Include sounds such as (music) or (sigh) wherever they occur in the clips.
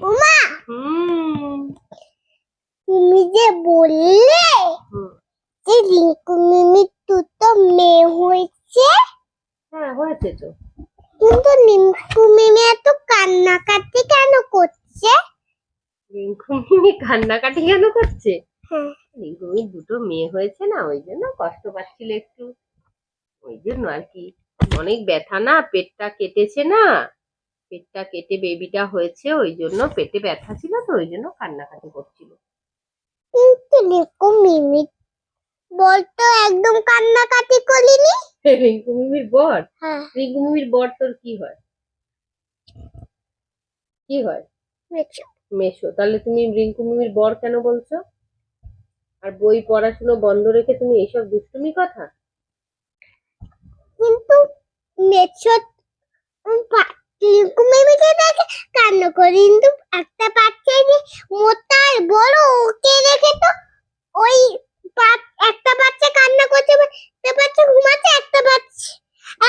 ওমা তুমি যে বললে যে রিঙ্কু মিমি তো মেয়ে হয়েছে? হ্যাঁ হয়েছে তো। কিন্তু রিঙ্কু মিমি এত কান্নাকাটি কেন করছে? রিঙ্কু মিমি কান্নাকাটি কেন করছে? হ্যাঁ। রিঙ্কু মিমি দুটো মেয়ে হয়েছে না ওই জন্য কষ্ট পাচ্ছিল একটু। ওই জন্য আর কি। অনেক ব্যথা না পেটটা কেটেছে না। পেটটা কেটে বেবিটা হয়েছে ওই জন্য পেটে ব্যথা ছিল তো ওই জন্য কান্নাকাটি করছিল। বলতো একদম কান্নাকাটি করিনি (laughs) রিঙ্কু মিমির বর? হ্যাঁ। রিঙ্কু মিমির বর তোর কি হয়? কি হয়? মেশো তাহলে তুমি রিঙ্কু মিমির বর কেন বলছো? আর বই পড়াশুনো বন্ধ রেখে তুমি এইসব দুষ্টুমি কথা? কিন্তু মেছো রিঙ্কু মিমিকে দেখে? কান্না করে কিন্তু একটা বাচ্চা যে মোটা বড় ওকে দেখে তো? ওই একটা বাচ্চা কান্না করছে একটা বাচ্চা ঘুমাচ্ছে, একটা বাচ্চা,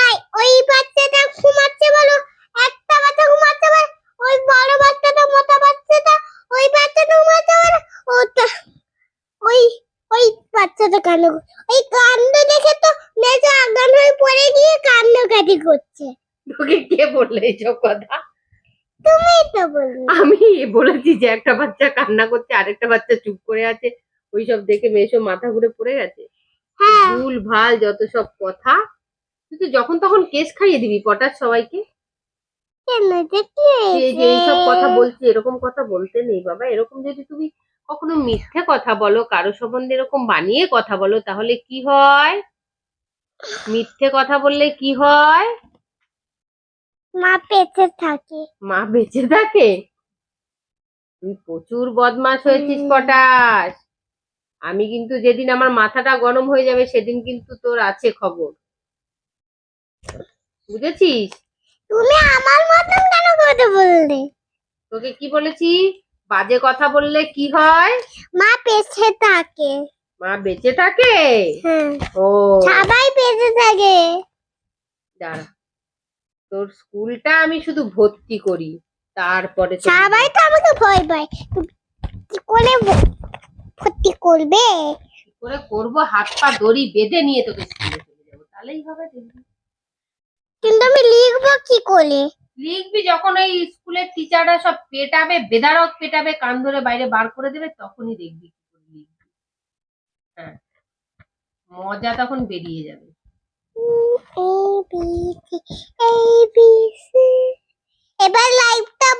এই, ওই বাচ্চাটা ঘুমাচ্ছে বলো, একটা বাচ্চা ঘুমাচ্ছে বলো, ওই বড় বাচ্চাটা, মোটা বাচ্চাটা, ওই বাচ্চাটা ঘুমাচ্ছে বলো, ওটা, ওই ওই বাচ্চাটা কান্না ওই কান্দ দেখে তো মেজো আগান হয়ে পড়ে গিয়ে কান্নাকাটি করছে। তোকে কে বললে এইসব কথা? তুমি তো বললে। আমি বলেছি যে একটা বাচ্চা কান্না করছে আরেকটা বাচ্চা চুপ করে আছে ওইসব দেখে মেশো মাথা ঘুরে পড়ে গেছে। হ্যাঁ। ভুল ভালো যত সব কথা। তুই তো যখন তখন কেস খাইয়ে দিবি পটার সবাইকে। এইসব কথা বলছি এরকম কথা বলতে নেই বাবা। এরকম যদি তুমি কখনো মিথ্যে কথা বলো কারও সম্বন্ধে এরকম বানিয়ে কথা বলো তাহলে কি হয়? মিথ্যে কথা বললে কি হয়? মা পেটে থাকে। মা বেঁচে থাকে? তুই প্রচুর বদমাশ হয়েছিস পটাশ। আমি কিন্তু যেদিন আমার মাথাটা গরম হয়ে যাবে সেদিন কিন্তু তোর আছে খবর। বুঝেছিস? তুমি আমার মতন কেন কথা বললে? তোকে কি বলেছি? বাজে কথা বললে কি হয়? মা পেছে থাকে। মা বেঁচে থাকে? হ্যাঁ। ও। সবাই পেছে থাকে। দাঁড়া। তোর স্কুলটা আমি শুধু ভর্তি করি তারপরে তোর- সবাই তো আমাকে ভয় পায়। কি করে ভ- ভর্তি করবে? কি করে করব? হাত পা দড়ি বেঁধে নিয়ে তোকে স্কুলে চলে যাব তাহলেই হবে দেখবি। কিন্তু আমি লিখব কি করে? লিখবি যখন ওই স্কুলের টিচাররা সব পেটাবে বেদারক পেটাবে কান ধরে বাইরে বার করে দেবে তখনই দেখবি কি করে লিখবি। হ্যাঁ মজা তখন বেরিয়ে যাবে। A B C A B C. এবার লাইভটা